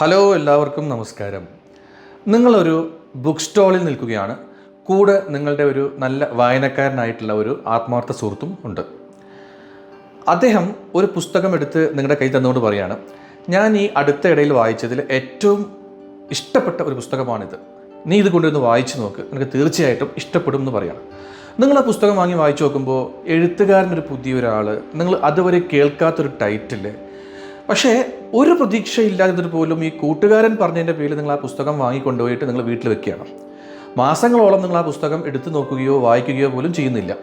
Hello എല്ലാവർക്കും നമസ്കാരം. നിങ്ങളൊരു ബുക്ക് സ്റ്റാളിൽ നിൽക്കുകയാണ്. കൂടെ നിങ്ങളുടെ ഒരു നല്ല വായനക്കാരനായിട്ടുള്ള ഒരു ആത്മാർത്ഥ സുഹൃത്തും ഉണ്ട്. അദ്ദേഹം ഒരു പുസ്തകം എടുത്ത് നിങ്ങളുടെ കയ്യിൽ തന്നുകൊണ്ട് പറയാണ് ഞാൻ ഈ അടുത്ത ഇടയിൽ വായിച്ചതിൽ ഏറ്റവും ഇഷ്ടപ്പെട്ട ഒരു പുസ്തകമാണിത്. നീ ഇത് കൊണ്ടുവന്ന് വായിച്ചു നോക്ക്. നിനക്ക് തീർച്ചയായിട്ടും ഇഷ്ടപ്പെടും എന്ന് പറയുകയാണ് നിങ്ങൾ ആ പുസ്തകം വാങ്ങി വായിച്ചു നോക്കുമ്പോൾ എഴുത്തുകാരനൊരു പുതിയ ഒരാൾ നിങ്ങൾ അതുവരെ കേൾക്കാത്തൊരു ടൈറ്റിൽ പക്ഷേ ഒരു പ്രതീക്ഷയില്ലാത്തത് പോലും ഈ കൂട്ടുകാരൻ പറഞ്ഞതിന്റെ പേരിൽ നിങ്ങൾ ആ പുസ്തകം വാങ്ങിക്കൊണ്ടുപോയിട്ട് നിങ്ങൾ വീട്ടിൽ വെക്കുകയാണ്. മാസങ്ങളോളം നിങ്ങൾ ആ പുസ്തകം എടുത്തു നോക്കുകയോ വായിക്കുകയോ പോലും ചെയ്യുന്നില്ല.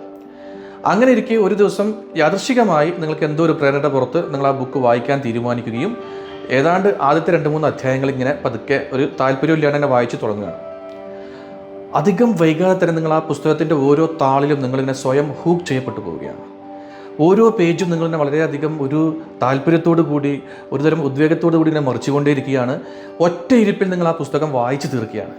അങ്ങനെ ഇരിക്കെ ഒരു ദിവസം യാദൃശികമായി നിങ്ങൾക്ക് എന്തോ ഒരു പ്രേരണയുടെ പുറത്ത് നിങ്ങൾ ആ ബുക്ക് വായിക്കാൻ തീരുമാനിക്കുകയും ഏതാണ്ട് ആദ്യത്തെ രണ്ട് മൂന്ന് അധ്യായങ്ങൾ ഇങ്ങനെ പതുക്കെ ഒരു താല്പര്യമില്ലാണ്ട് തന്നെ വായിച്ചു തുടങ്ങുകയാണ്. അധികം വൈകാതെ തന്നെ നിങ്ങൾ ആ പുസ്തകത്തിന്റെ ഓരോ താളിലും നിങ്ങളിങ്ങനെ സ്വയം ഹൂക്ക് ചെയ്യപ്പെട്ടു പോവുകയാണ്. ഓരോ പേജും നിങ്ങൾ തന്നെ വളരെയധികം ഒരു താല്പര്യത്തോടു കൂടി ഒരുതരം ഉദ്വേഗത്തോടു കൂടി ഇങ്ങനെ മറിച്ചുകൊണ്ടേയിരിക്കുകയാണ്. ഒറ്റ ഇരിപ്പിൽ നിങ്ങൾ ആ പുസ്തകം വായിച്ചു തീർക്കുകയാണ്.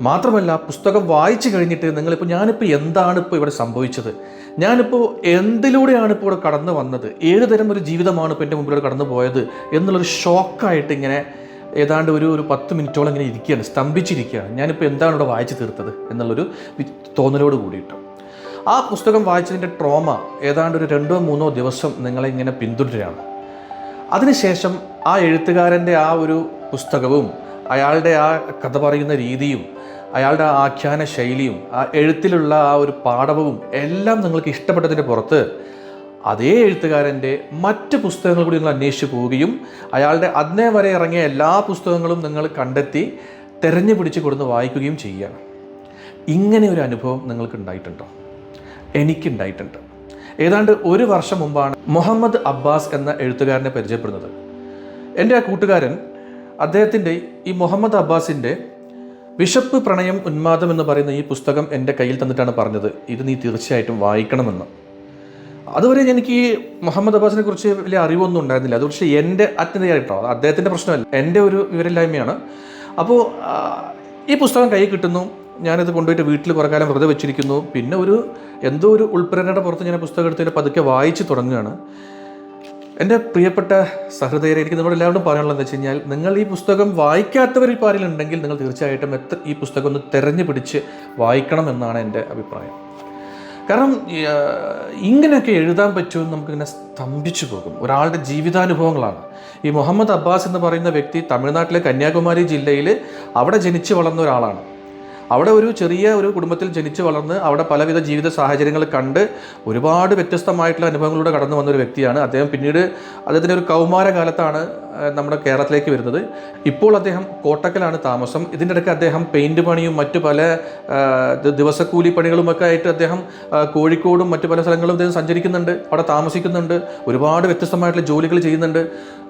മാത്രമല്ല പുസ്തകം വായിച്ചു കഴിഞ്ഞിട്ട് നിങ്ങളിപ്പോൾ ഞാനിപ്പോൾ എന്താണ് ഇപ്പോൾ ഇവിടെ സംഭവിച്ചത്? ഞാനിപ്പോൾ എന്തിലൂടെയാണ് ഇപ്പോൾ ഇവിടെ കടന്നു വന്നത്? ഏത് തരം ഒരു ജീവിതമാണ് ഇപ്പോൾ എന്റെ മുമ്പിലൂടെ കടന്നു പോയത് എന്നുള്ളൊരു ഷോക്കായിട്ട് ഇങ്ങനെ ഏതാണ്ട് ഒരു ഒരു പത്ത് മിനിറ്റോളം ഇങ്ങനെ ഇരിക്കുകയാണ് സ്തംഭിച്ചിരിക്കുകയാണ്. ഞാനിപ്പോൾ എന്താണ് ഇവിടെ വായിച്ചു തീർത്തത് എന്നുള്ളൊരു തോന്നലോട് കൂടിയിട്ട്. ആ പുസ്തകം വായിച്ചതിന്റെ ട്രോമ ഏതാണ്ട് ഒരു രണ്ടോ മൂന്നോ ദിവസം നിങ്ങളെ ഇങ്ങനെ പിന്തുടരുകയാണ്. അതിനുശേഷം ആ എഴുത്തുകാരന്റെ ആ ഒരു പുസ്തകവും അയാളുടെ ആ കഥ പറയുന്ന രീതിയും അയാളുടെ ആ ആഖ്യാന ശൈലിയും ആ എഴുത്തിലുള്ള ആ ഒരു പാഠവും എല്ലാം നിങ്ങൾക്ക് ഇഷ്ടപ്പെട്ടതിന്റെ പുറത്ത് അതേ എഴുത്തുകാരന്റെ മറ്റ് പുസ്തകങ്ങൾ കൂടി നിങ്ങൾ അന്വേഷിച്ച് പോവുകയും അയാളുടെ അന്നേ വരെ ഇറങ്ങിയ എല്ലാ പുസ്തകങ്ങളും നിങ്ങൾ കണ്ടെത്തി തെരഞ്ഞു പിടിച്ച് കൊടുന്ന് വായിക്കുകയും ചെയ്യുകയാണ്. ഇങ്ങനെ ഒരു അനുഭവം നിങ്ങൾക്ക് ഉണ്ടായിട്ടുണ്ടോ എനിക്കുണ്ടായിട്ടുണ്ട്. ഏതാണ്ട് ഒരു വർഷം മുമ്പാണ് മുഹമ്മദ് അബ്ബാസ് എന്ന എഴുത്തുകാരനെ പരിചയപ്പെടുന്നത്. എന്റെ ആ കൂട്ടുകാരൻ അദ്ദേഹത്തിന്റെ ഈ മുഹമ്മദ് അബ്ബാസിന്റെ വിശപ്പ് പ്രണയം ഉന്മാദം എന്ന് പറയുന്ന ഈ പുസ്തകം എന്റെ കയ്യിൽ തന്നിട്ടാണ് പറഞ്ഞത്. ഇത് നീ തീർച്ചയായിട്ടും വായിക്കണമെന്ന്. അതുവരെ എനിക്ക് ഈ മുഹമ്മദ് അബ്ബാസിനെ കുറിച്ച് വലിയ അറിവൊന്നും ഉണ്ടായിരുന്നില്ല. അത് പക്ഷേ എന്റെ അജ്ഞതയായിട്ടോ അത് അദ്ദേഹത്തിന്റെ പ്രശ്നമല്ല. എന്റെ ഒരു വിവരമില്ലായ്മയാണ്. അപ്പോൾ ഈ പുസ്തകം കയ്യിൽ കിട്ടുന്നു. ഞാനിത് കൊണ്ടുപോയിട്ട് വീട്ടിൽ കുറേ കാലം വെറുതെ വെച്ചിരിക്കുന്നു. പിന്നെ ഒരു എന്തോ ഒരു ഉൾപ്രേരണയുടെ പുറത്ത് ഞാൻ പുസ്തകം എടുത്തിട്ട് പതുക്കെ വായിച്ച് തുടങ്ങുകയാണ്. എന്റെ പ്രിയപ്പെട്ട സഹൃദയരെ എനിക്ക് നമ്മൾ എല്ലാവരോടും പറയാനുള്ളത് എന്ന് വെച്ച് കഴിഞ്ഞാൽ നിങ്ങൾ ഈ പുസ്തകം വായിക്കാത്തവരിൽ പാരിലുണ്ടെങ്കിൽ നിങ്ങൾ തീർച്ചയായിട്ടും എത്ര ഈ പുസ്തകം ഒന്ന് തെരഞ്ഞു പിടിച്ച് വായിക്കണം എന്നാണ് എന്റെ അഭിപ്രായം. കാരണം ഇങ്ങനെയൊക്കെ എഴുതാൻ പറ്റുമെന്ന് നമുക്കിങ്ങനെ സ്തംഭിച്ചു പോകും. ഒരാളുടെ ജീവിതാനുഭവങ്ങളാണ്. ഈ മുഹമ്മദ് അബ്ബാസ് എന്ന് പറയുന്ന വ്യക്തി തമിഴ്നാട്ടിലെ കന്യാകുമാരി ജില്ലയിൽ അവിടെ ജനിച്ചു വളർന്ന ഒരാളാണ്. അവിടെ ഒരു ചെറിയ ഒരു കുടുംബത്തിൽ ജനിച്ചു വളർന്ന് അവിടെ പലവിധ ജീവിത സാഹചര്യങ്ങൾ കണ്ട് ഒരുപാട് വ്യത്യസ്തമായിട്ടുള്ള അനുഭവങ്ങളിലൂടെ കടന്നു വന്ന ഒരു വ്യക്തിയാണ്. അദ്ദേഹം പിന്നീട് അദ്ദേഹത്തിന്റെ ഒരു കൗമാര കാലത്താണ് നമ്മുടെ കേരളത്തിലേക്ക് വരുന്നത്. ഇപ്പോൾ അദ്ദേഹം കോട്ടക്കലാണ് താമസം. ഇതിന്റെ ഇടയ്ക്ക് അദ്ദേഹം പെയിന്റ് പണിയും മറ്റു പല ദിവസക്കൂലി പണികളുമൊക്കെ ആയിട്ട് അദ്ദേഹം കോഴിക്കോടും മറ്റു പല സ്ഥലങ്ങളും അദ്ദേഹം സഞ്ചരിക്കുന്നുണ്ട് അവിടെ താമസിക്കുന്നുണ്ട് ഒരുപാട് വ്യത്യസ്തമായിട്ടുള്ള ജോലികൾ ചെയ്യുന്നുണ്ട്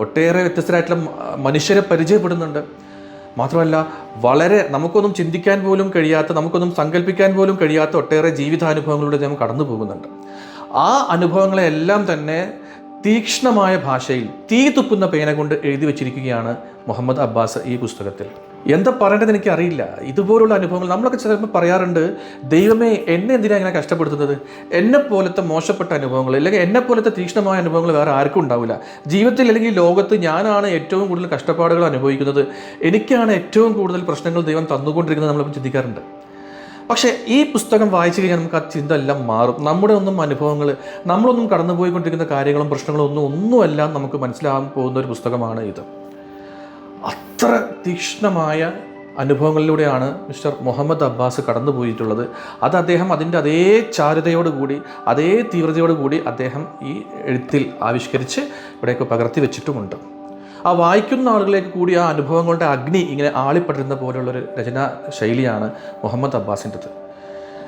ഒട്ടേറെ വ്യത്യസ്തരായിട്ടുള്ള മനുഷ്യരെ പരിചയപ്പെടുന്നുണ്ട്. മാത്രമല്ല വളരെ നമുക്കൊന്നും ചിന്തിക്കാൻ പോലും കഴിയാത്ത നമുക്കൊന്നും സങ്കല്പിക്കാൻ പോലും കഴിയാത്ത ഒട്ടേറെ ജീവിതാനുഭവങ്ങളിലൂടെ നമ്മൾ കടന്നു പോകുന്നുണ്ട്. ആ അനുഭവങ്ങളെല്ലാം തന്നെ തീക്ഷ്ണമായ ഭാഷയിൽ തീ തുപ്പുന്ന പേന കൊണ്ട് എഴുതി വച്ചിരിക്കുകയാണ് മുഹമ്മദ് അബ്ബാസ് ഈ പുസ്തകത്തിൽ. എന്താ പറയേണ്ടത് എനിക്ക് അറിയില്ല. ഇതുപോലുള്ള അനുഭവങ്ങൾ നമ്മളൊക്കെ ചിലപ്പോൾ പറയാറുണ്ട് ദൈവമേ എന്നെ എന്തിനാ ഇങ്ങനെ കഷ്ടപ്പെടുത്തുന്നത്? എന്നെ പോലത്തെ മോശപ്പെട്ട അനുഭവങ്ങൾ അല്ലെങ്കിൽ എന്നെ പോലത്തെ തീക്ഷ്ണമായ അനുഭവങ്ങൾ വേറെ ആർക്കും ഉണ്ടാവില്ല. ജീവിതത്തിൽ അല്ലെങ്കിൽ ലോകത്ത് ഞാനാണ് ഏറ്റവും കൂടുതൽ കഷ്ടപ്പാടുകൾ അനുഭവിക്കുന്നത്. എനിക്കാണ് ഏറ്റവും കൂടുതൽ പ്രശ്നങ്ങൾ ദൈവം തന്നുകൊണ്ടിരിക്കുന്നത് നമ്മളിപ്പോൾ ചിന്തിക്കാറുണ്ട്. പക്ഷേ ഈ പുസ്തകം വായിച്ചു കഴിഞ്ഞാൽ നമുക്ക് ആ ചിന്ത എല്ലാം മാറും. നമ്മുടെ ഒന്നും അനുഭവങ്ങൾ നമ്മളൊന്നും കടന്നുപോയിക്കൊണ്ടിരിക്കുന്ന കാര്യങ്ങളും പ്രശ്നങ്ങളും ഒന്നും ഒന്നുമല്ല നമുക്ക് മനസ്സിലാകാൻ പോകുന്ന ഒരു പുസ്തകമാണ് ഇത്. അത്ര തീക്ഷ്ണമായ അനുഭവങ്ങളിലൂടെയാണ് മിസ്റ്റർ മുഹമ്മദ് അബ്ബാസ് കടന്നു പോയിട്ടുള്ളത് അത് അദ്ദേഹം അതിന്റെ അതേ ചാരുതയോടുകൂടി അതേ തീവ്രതയോടുകൂടി അദ്ദേഹം ഈ എഴുത്തിൽ ആവിഷ്കരിച്ച് ഇവിടെയൊക്കെ പകർത്തി വെച്ചിട്ടുമുണ്ട്. ആ വായിക്കുന്ന ആളുകളിലേക്ക് കൂടി ആ അനുഭവങ്ങളുടെ അഗ്നി ഇങ്ങനെ ആളിപ്പെട്ടിരുന്ന പോലുള്ളൊരു രചനാ ശൈലിയാണ് മുഹമ്മദ് അബ്ബാസിന്റെത്.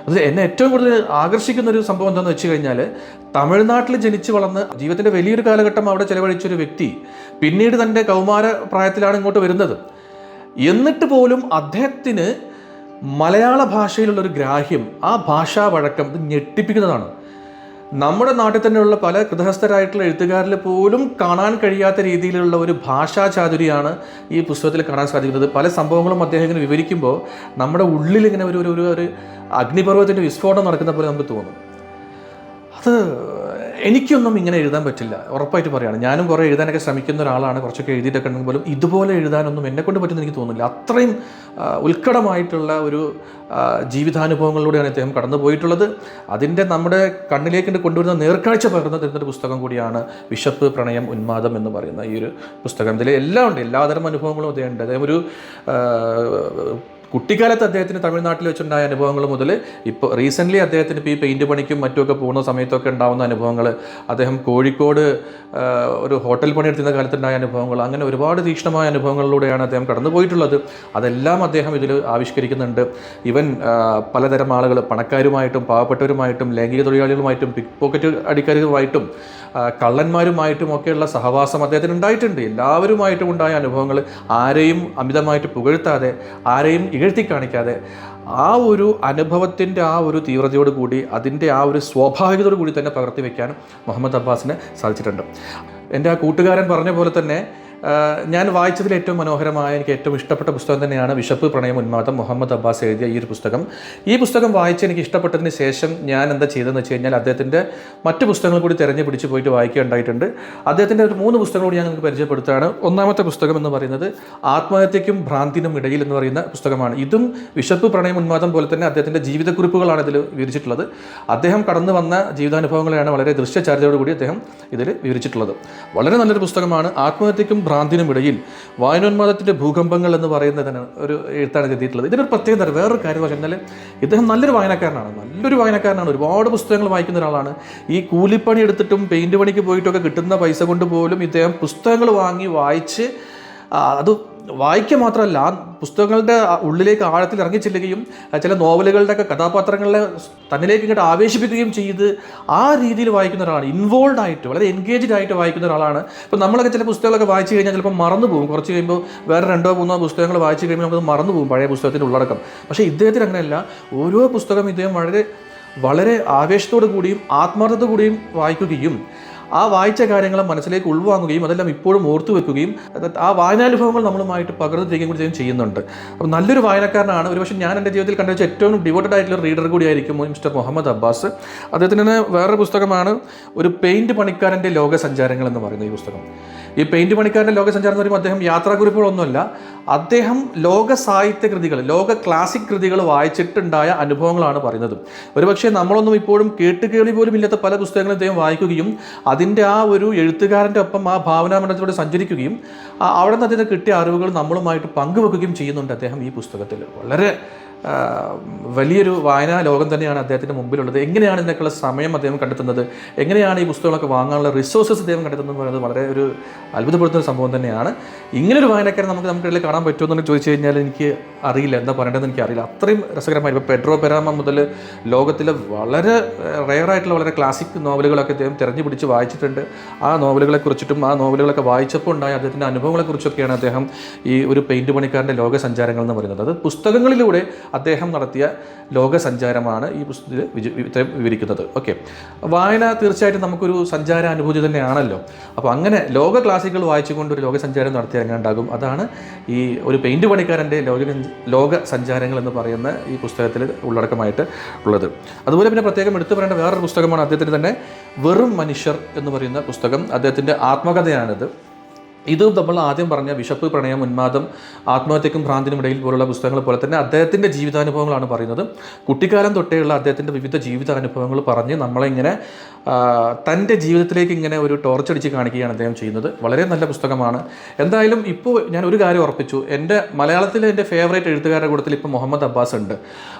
അത് എന്നെ ഏറ്റവും കൂടുതൽ ആകർഷിക്കുന്ന ഒരു സംഭവം എന്താണെന്ന് വെച്ച് കഴിഞ്ഞാൽ തമിഴ്നാട്ടിൽ ജനിച്ചു വളർന്ന് ജീവിതത്തിന്റെ വലിയൊരു കാലഘട്ടം അവിടെ ചെലവഴിച്ചൊരു വ്യക്തി പിന്നീട് തന്റെ കൗമാര പ്രായത്തിലാണ് ഇങ്ങോട്ട് വരുന്നത്. എന്നിട്ട് പോലും അദ്ദേഹത്തിന് മലയാള ഭാഷയിലുള്ളൊരു ഗ്രാഹ്യം ആ ഭാഷാ വഴക്കം ഞെട്ടിപ്പിക്കുന്നതാണ്. നമ്മുടെ നാട്ടിൽ തന്നെയുള്ള പല കൃതഹസ്ഥരായിട്ടുള്ള എഴുത്തുകാരിൽ പോലും കാണാൻ കഴിയാത്ത രീതിയിലുള്ള ഒരു ഭാഷാ ചാതുരിയാണ് ഈ പുസ്തകത്തിൽ കാണാൻ സാധിക്കുന്നത്. പല സംഭവങ്ങളും അദ്ദേഹം ഇങ്ങനെ വിവരിക്കുമ്പോൾ നമ്മുടെ ഉള്ളിൽ ഇങ്ങനെ ഒരു ഒരു ഒരു അഗ്നിപർവത്തിന്റെ വിസ്ഫോടനം നടക്കുന്ന പോലെ നമുക്ക് തോന്നും. അത് എനിക്കൊന്നും ഇങ്ങനെ എഴുതാൻ പറ്റില്ല. ഉറപ്പായിട്ട് പറയുകയാണ് ഞാനും കുറേ എഴുതാനൊക്കെ ശ്രമിക്കുന്ന ഒരാളാണ്. കുറച്ചൊക്കെ എഴുതിയിട്ടൊക്കെ ഉണ്ടെങ്കിൽ പോലും ഇതുപോലെ എഴുതാനൊന്നും എന്നെ കൊണ്ട് പറ്റുമെന്ന് എനിക്ക് തോന്നുന്നില്ല. അത്രയും ഉത്കടമായിട്ടുള്ള ഒരു ജീവിതാനുഭവങ്ങളിലൂടെയാണ് ഇദ്ദേഹം കടന്നു പോയിട്ടുള്ളത്. അതിന്റെ നമ്മുടെ കണ്ണിലേക്ക് കൊണ്ടുവരുന്ന നേർക്കാഴ്ച പകർന്നു തരുന്നൊരു പുസ്തകം കൂടിയാണ് വിശപ്പ് പ്രണയം ഉന്മാദം എന്ന് പറയുന്ന ഈ ഒരു പുസ്തകം. ഇതിൽ എല്ലാം ഉണ്ട്. എല്ലാതരം അനുഭവങ്ങളും അദ്ദേഹം ഉണ്ട്. അദ്ദേഹം ഒരു കുട്ടിക്കാലത്ത് അദ്ദേഹത്തിന് തമിഴ്നാട്ടിൽ വെച്ചുണ്ടായ അനുഭവങ്ങൾ മുതൽ ഇപ്പോൾ റീസെന്റ്ലി അദ്ദേഹത്തിന് ഇപ്പോൾ ഈ പെയിന്റ് പണിക്കും മറ്റുമൊക്കെ പോകുന്ന സമയത്തൊക്കെ ഉണ്ടാകുന്ന അനുഭവങ്ങൾ അദ്ദേഹം കോഴിക്കോട് ഒരു ഹോട്ടൽ പണിയെടുത്തിരുന്ന കാലത്തുണ്ടായ അനുഭവങ്ങൾ അങ്ങനെ ഒരുപാട് തീക്ഷ്ണമായ അനുഭവങ്ങളിലൂടെയാണ് അദ്ദേഹം കടന്നു പോയിട്ടുള്ളത് അതെല്ലാം അദ്ദേഹം ഇതിൽ ആവിഷ്കരിക്കുന്നുണ്ട്. ഇവൻ പലതരം ആളുകൾ പണക്കാരുമായിട്ടും പാവപ്പെട്ടവരുമായിട്ടും ലൈംഗിക തൊഴിലാളികളുമായിട്ടും പിക് പോക്കറ്റ് അടിക്കാരുമായിട്ടും ആ, കള്ളന്മാരുമായിട്ടും ഒക്കെയുള്ള സഹവാസം അദ്ദേഹത്തിന് ഉണ്ടായിട്ടുണ്ട്. എല്ലാവരുമായിട്ടും ഉണ്ടായ അനുഭവങ്ങൾ ആരെയും അമിതമായിട്ട് പുകഴ്ത്താതെ ആരെയും ഇകഴ്ത്തി കാണിക്കാതെ ആ ഒരു അനുഭവത്തിന്റെ ആ ഒരു തീവ്രതയോട് കൂടി അതിന്റെ ആ ഒരു സ്വാഭാവികതയോട് കൂടി തന്നെ പകർത്തി വയ്ക്കാനും മുഹമ്മദ് അബ്ബാസിന് സാധിച്ചിട്ടുണ്ട്. എന്റെ ആ കൂട്ടുകാരൻ പറഞ്ഞ പോലെ തന്നെ ഞാൻ വായിച്ചതിൽ ഏറ്റവും മനോഹരമായ എനിക്ക് ഏറ്റവും ഇഷ്ടപ്പെട്ട പുസ്തകം തന്നെയാണ് വിശപ്പ് പ്രണയം ഉന്മാദം. മുഹമ്മദ് അബ്ബാസ് എഴുതിയ ഈ ഒരു പുസ്തകം. ഈ പുസ്തകം വായിച്ച് എനിക്ക് ഇഷ്ടപ്പെട്ടതിന് ശേഷം ഞാൻ എന്താ ചെയ്തതെന്ന് വെച്ച് കഴിഞ്ഞാൽ അദ്ദേഹത്തിന്റെ മറ്റ് പുസ്തകങ്ങൾ കൂടി തിരഞ്ഞു പിടിച്ച് പോയിട്ട് വായിക്കുകയുണ്ടായിട്ടുണ്ട്. അദ്ദേഹത്തിന്റെ ഒരു മൂന്ന് പുസ്തകങ്ങൾ കൂടി ഞാൻ നിങ്ങൾക്ക് പരിചയപ്പെടുത്തുകയാണ്. ഒന്നാമത്തെ പുസ്തകം എന്ന് പറയുന്നത് ആത്മഹത്യയ്ക്കും ഭ്രാന്തിനും ഇടയിൽ എന്ന് പറയുന്ന പുസ്തകമാണ്. ഇതും വിശപ്പ് പ്രണയം ഉന്മാദം പോലെ തന്നെ അദ്ദേഹത്തിന്റെ ജീവിതക്കുറിപ്പുകളാണ് ഇതിൽ വിവരിച്ചിട്ടുള്ളത്. അദ്ദേഹം കടന്നു വന്ന ജീവിതാനുഭവങ്ങളെയാണ് വളരെ ദൃശ്യചാരിതയോടുകൂടി അദ്ദേഹം ഇതിൽ വിവരിച്ചിട്ടുള്ളത്. വളരെ നല്ലൊരു പുസ്തകമാണ്. ആത്മഹത്യക്കും ഭ്രാന്തിനും ഇടയിൽ വായനോന്മാദത്തിന്റെ ഭൂകമ്പങ്ങൾ എന്ന് പറയുന്നതിന് ഒരു എഴുത്താണ് എഴുതിയിട്ടുള്ളത് ഇതിനൊരു പ്രത്യേകത വേറൊരു കാര്യം വെച്ചാൽ ഇദ്ദേഹം നല്ലൊരു വായനക്കാരനാണ്. നല്ലൊരു വായനക്കാരനാണ്. ഒരുപാട് പുസ്തകങ്ങൾ വായിക്കുന്ന ഒരാളാണ്. ഈ കൂലിപ്പണി എടുത്തിട്ടും പെയിന്റ് പണിക്ക് പോയിട്ടൊക്കെ കിട്ടുന്ന പൈസ കൊണ്ട് പോലും ഇദ്ദേഹം പുസ്തകങ്ങൾ വാങ്ങി വായിച്ച് അത് വായിക്കുക മാത്രമല്ല ആ പുസ്തകങ്ങളുടെ ഉള്ളിലേക്ക് ആഴത്തിൽ ഇറങ്ങിച്ചെല്ലുകയും ചില നോവലുകളുടെയൊക്കെ കഥാപാത്രങ്ങളെ തന്നിലേക്ക് ഇങ്ങോട്ട് ആവേശിപ്പിക്കുകയും ചെയ്ത് ആ രീതിയിൽ വായിക്കുന്ന ഒരാളാണ്. ഇൻവോൾവ് ആയിട്ട് വളരെ എൻഗേജ്ഡ് ആയിട്ട് വായിക്കുന്ന ഒരാളാണ്. ഇപ്പോൾ നമ്മളൊക്കെ ചില പുസ്തകങ്ങളൊക്കെ വായിച്ചു കഴിഞ്ഞാൽ ചിലപ്പോൾ മറന്നു പോകും. കുറച്ച് കഴിയുമ്പോൾ വേറെ രണ്ടോ മൂന്നോ പുസ്തകങ്ങൾ വായിച്ചു കഴിയുമ്പോൾ നമുക്കത് മറന്നു പോകും പഴയ പുസ്തകത്തിന്റെ ഉള്ളടക്കം. പക്ഷേ ഇദ്ദേഹത്തിന് അങ്ങനെയല്ല. ഓരോ പുസ്തകം ഇദ്ദേഹം വളരെ വളരെ ആവേശത്തോടു കൂടിയും ആത്മാർത്ഥത്തോടു കൂടിയും വായിക്കുകയും ആ വായിച്ച കാര്യങ്ങളെ മനസ്സിലേക്ക് ഉൾവാങ്ങുകയും അതെല്ലാം ഇപ്പോഴും ഓർത്തു വെക്കുകയും ആ വായനാനുഭവങ്ങൾ നമ്മളുമായിട്ട് പകർന്നു തരികയും കൂടി ചെയ്യുന്നുണ്ട്. അപ്പോൾ നല്ലൊരു വായനക്കാരനാണ്. ഒരുപക്ഷെ ഞാൻ എന്റെ ജീവിതത്തിൽ കണ്ട വെച്ച ഏറ്റവും ഡിവോട്ടഡ് ആയിട്ടുള്ള റീഡർ കൂടിയായിരിക്കും മിസ്റ്റർ മുഹമ്മദ് അബ്ബാസ്. അദ്ദേഹത്തിന് വേറൊരു പുസ്തകമാണ് ഒരു പെയിന്റ് പണിക്കാരന്റെ ലോകസഞ്ചാരങ്ങൾ എന്ന് പറയുന്ന ഈ പുസ്തകം. ഈ പെയിന്റ് പണിക്കാരന്റെ ലോകസഞ്ചാരം എന്ന് പറയുമ്പോൾ അദ്ദേഹം യാത്രാക്കുറിപ്പുകളൊന്നുമല്ല. അദ്ദേഹം ലോക സാഹിത്യ കൃതികൾ ലോക ക്ലാസിക് കൃതികൾ വായിച്ചിട്ടുണ്ടായ അനുഭവങ്ങളാണ് പറയുന്നത്. ഒരുപക്ഷെ നമ്മളൊന്നും ഇപ്പോഴും കേട്ടുകേളി പോലും ഇല്ലാത്ത പല പുസ്തകങ്ങളും അദ്ദേഹം വായിക്കുകയും അതിന്റെ ആ ഒരു എഴുത്തുകാരന്റെ ഒപ്പം ആ ഭാവനാമണ്ഡലത്തിലൂടെ സഞ്ചരിക്കുകയും ആ അവിടെ നിന്ന് അദ്ദേഹത്തിന് കിട്ടിയ അറിവുകൾ നമ്മളുമായിട്ട് പങ്കുവെക്കുകയും ചെയ്യുന്നുണ്ട് അദ്ദേഹം ഈ പുസ്തകത്തിൽ. വളരെ വലിയൊരു വായനാ ലോകം തന്നെയാണ് അദ്ദേഹത്തിന്റെ മുമ്പിലുള്ളത്. എങ്ങനെയാണ് ഇതിനൊക്കെയുള്ള സമയം അദ്ദേഹം കണ്ടെത്തുന്നത്? എങ്ങനെയാണ് ഈ പുസ്തകങ്ങളൊക്കെ വാങ്ങാനുള്ള റിസോഴ്സസ് അദ്ദേഹം കണ്ടെത്തുന്നത് പറയുന്നത് വളരെ ഒരു അത്ഭുതപ്പെടുത്തുന്ന ഒരു സംഭവം തന്നെയാണ്. ഇങ്ങനൊരു വായനക്കാരൻ നമുക്ക് നമുക്കിടയിൽ കാണാൻ പറ്റുമോ എന്ന് ചോദിച്ചു കഴിഞ്ഞാൽ എനിക്ക് അറിയില്ല. എന്താ പറയേണ്ടതെന്ന് എനിക്ക് അറിയില്ല. അത്രയും രസകരമായി ഇപ്പോൾ പെഡ്രോ പെരാമ മുതൽ ലോകത്തിലെ വളരെ റെയറായിട്ടുള്ള വളരെ ക്ലാസിക് നോവലുകളൊക്കെ അദ്ദേഹം തിരഞ്ഞു പിടിച്ച് വായിച്ചിട്ടുണ്ട്. ആ നോവലുകളെ കുറിച്ചിട്ടും ആ നോവലുകളൊക്കെ വായിച്ചപ്പോൾ ഉണ്ടായ അദ്ദേഹത്തിന്റെ അനുഭവങ്ങളെക്കുറിച്ചൊക്കെയാണ് അദ്ദേഹം ഈ ഒരു പെയിന്റ് പണിക്കാരന്റെ ലോക സഞ്ചാരങ്ങൾ എന്ന് പറയുന്നത്. അത് പുസ്തകങ്ങളിലൂടെ അദ്ദേഹം നടത്തിയ ലോകസഞ്ചാരമാണ് ഈ പുസ്തകത്തിൽ ഇത്രയും വിവരിക്കുന്നത്. ഓക്കെ വായന തീർച്ചയായിട്ടും നമുക്കൊരു സഞ്ചാര അനുഭൂതി തന്നെയാണല്ലോ. അപ്പോൾ അങ്ങനെ ലോക ക്ലാസിക്കൽ വായിച്ചുകൊണ്ട് ഒരു ലോകസഞ്ചാരം നടത്തി ഇറങ്ങാണ്ടാകും അതാണ് ഈ ഒരു പെയിന്റ് പണിക്കാരന്റെ ലോക ലോക സഞ്ചാരങ്ങൾ എന്ന് പറയുന്ന ഈ പുസ്തകത്തിൽ ഉള്ളടക്കമായിട്ട് ഉള്ളത്. അതുപോലെ പിന്നെ പ്രത്യേകം എടുത്തു പറയേണ്ട വേറൊരു പുസ്തകമാണ് അദ്ദേഹത്തിന്റെ തന്നെ വെറും മനുഷ്യർ എന്ന് പറയുന്ന പുസ്തകം. അദ്ദേഹത്തിന്റെ ആത്മകഥയാണിത്. ഇതും നമ്മൾ ആദ്യം പറഞ്ഞ വിശപ്പ് പ്രണയം ഉന്മാദം ആത്മഹത്യക്കും ഭ്രാന്തിനും ഇടയിൽ പോലുള്ള പുസ്തകങ്ങൾ പോലെ തന്നെ അദ്ദേഹത്തിന്റെ ജീവിതാനുഭവങ്ങളാണ് പറയുന്നത്. കുട്ടിക്കാലം തൊട്ടേയുള്ള അദ്ദേഹത്തിന്റെ വിവിധ ജീവിതാനുഭവങ്ങൾ പറഞ്ഞ് നമ്മളിങ്ങനെ തന്റെ ജീവിതത്തിലേക്ക് ഇങ്ങനെ ഒരു ടോർച്ച് അടിച്ച് കാണിക്കുകയാണ് അദ്ദേഹം ചെയ്യുന്നത്. വളരെ നല്ല പുസ്തകമാണ്. എന്തായാലും ഇപ്പോൾ ഞാൻ ഒരു കാര്യം ഉറപ്പിച്ചു. എന്റെ മലയാളത്തിലെ എന്റെ ഫേവറേറ്റ് എഴുത്തുകാരുടെ കൂട്ടത്തിൽ ഇപ്പോൾ മുഹമ്മദ് അബ്ബാസ് ഉണ്ട്.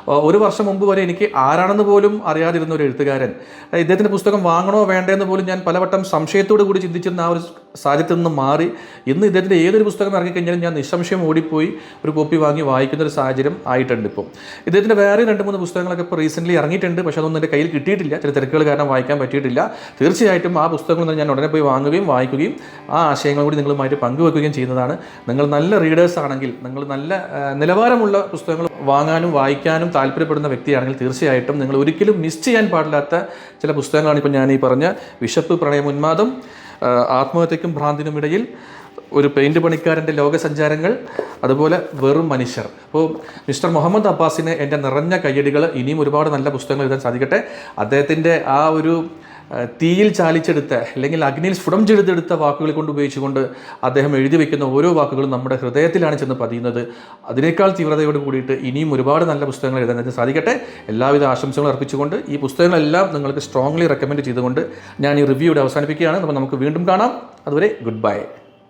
ഒരു വർഷം മുമ്പ് വരെ എനിക്ക് ആരാണെന്ന് പോലും അറിയാതിരുന്ന ഒരു എഴുത്തുകാരൻ. ഇദ്ദേഹത്തിന്റെ പുസ്തകം വാങ്ങണോ വേണ്ടേന്ന് പോലും ഞാൻ പലവട്ടം സംശയത്തോടു കൂടി ചിന്തിച്ചിരുന്ന ആ ഒരു സാഹചര്യത്തിൽ നിന്ന് മാറി. ഇന്ന് ഇദ്ദേഹത്തിന്റെ ഏതൊരു പുസ്തകം ഇറങ്ങിക്കഴിഞ്ഞാലും ഞാൻ നിസ്സംശയം ഓടിപ്പോയി ഒരു കോപ്പി വാങ്ങി വായിക്കുന്ന ഒരു സാഹചര്യം ആയിട്ടുണ്ട് ഇപ്പോൾ ഇദ്ദേഹത്തിന്റെ വേറെ രണ്ട് മൂന്ന് പുസ്തകങ്ങളൊക്കെ ഇപ്പോൾ റീസെന്റ്ലി ഇറങ്ങിയിട്ടുണ്ട്. പക്ഷേ അതൊന്നും എന്റെ കയ്യിൽ കിട്ടിയിട്ടില്ല. ചില തിരക്കുകൾ കാരണം വായിക്കാൻ പറ്റിയിട്ടില്ല. തീർച്ചയായിട്ടും ആ പുസ്തകങ്ങൾ ഞാൻ ഉടനെ പോയി വാങ്ങുകയും വായിക്കുകയും ആ ആശയങ്ങൾ കൂടി നിങ്ങളുമായിട്ട് പങ്കുവെക്കുകയും ചെയ്യുന്നതാണ്. നിങ്ങൾ നല്ല റീഡേഴ്സ് ആണെങ്കിൽ നിങ്ങൾ നല്ല നിലവാരമുള്ള പുസ്തകങ്ങൾ വാങ്ങാനും വായിക്കാനും താല്പര്യപ്പെടുന്ന വ്യക്തിയാണെങ്കിൽ തീർച്ചയായിട്ടും നിങ്ങൾ ഒരിക്കലും മിസ് ചെയ്യാൻ പാടില്ലാത്ത ചില പുസ്തകങ്ങളാണ് ഇപ്പോൾ ഞാൻ ഈ പറഞ്ഞ വിശപ്പ് പ്രണയം ഉന്മാദം ആ, ആത്മഹത്യക്കും ഭ്രാന്തിനും ഇടയിൽ ഒരു പെയിന്റ് പണിക്കാരന്റെ ലോകസഞ്ചാരങ്ങൾ അതുപോലെ വെറും മനുഷ്യർ. അപ്പോൾ മിസ്റ്റർ മുഹമ്മദ് അബ്ബാസിന് എന്റെ നിറഞ്ഞ കയ്യടികൾ ഇനിയും ഒരുപാട് നല്ല പുസ്തകങ്ങൾ എഴുതാൻ സാധിക്കട്ടെ. അദ്ദേഹത്തിന്റെ ആ ഒരു തീയിൽ ചാലിച്ചെടുത്ത അല്ലെങ്കിൽ അഗ്നിയിൽ സ്ഫുടം ചെയ്തെടുത്ത വാക്കുകൾ കൊണ്ട് ഉപയോഗിച്ചുകൊണ്ട് അദ്ദേഹം എഴുതി വെക്കുന്ന ഓരോ വാക്കുകളും നമ്മുടെ ഹൃദയത്തിലാണ് ചെന്ന് പതിയുന്നത്. അതിനേക്കാൾ തീവ്രതയോട് കൂടിയിട്ട് ഇനിയും ഒരുപാട് നല്ല പുസ്തകങ്ങൾ എഴുതാൻ സാധിക്കട്ടെ. എല്ലാവിധ ആശംസകളും അർപ്പിച്ചുകൊണ്ട് ഈ പുസ്തകങ്ങളെല്ലാം നിങ്ങൾക്ക് സ്ട്രോങ്ലി റെക്കമെൻഡ് ചെയ്തുകൊണ്ട് ഞാൻ ഈ റിവ്യൂ ഇവിടെ അവസാനിപ്പിക്കുകയാണ്. അപ്പോൾ നമുക്ക് വീണ്ടും കാണാം. അതുവരെ ഗുഡ് ബൈ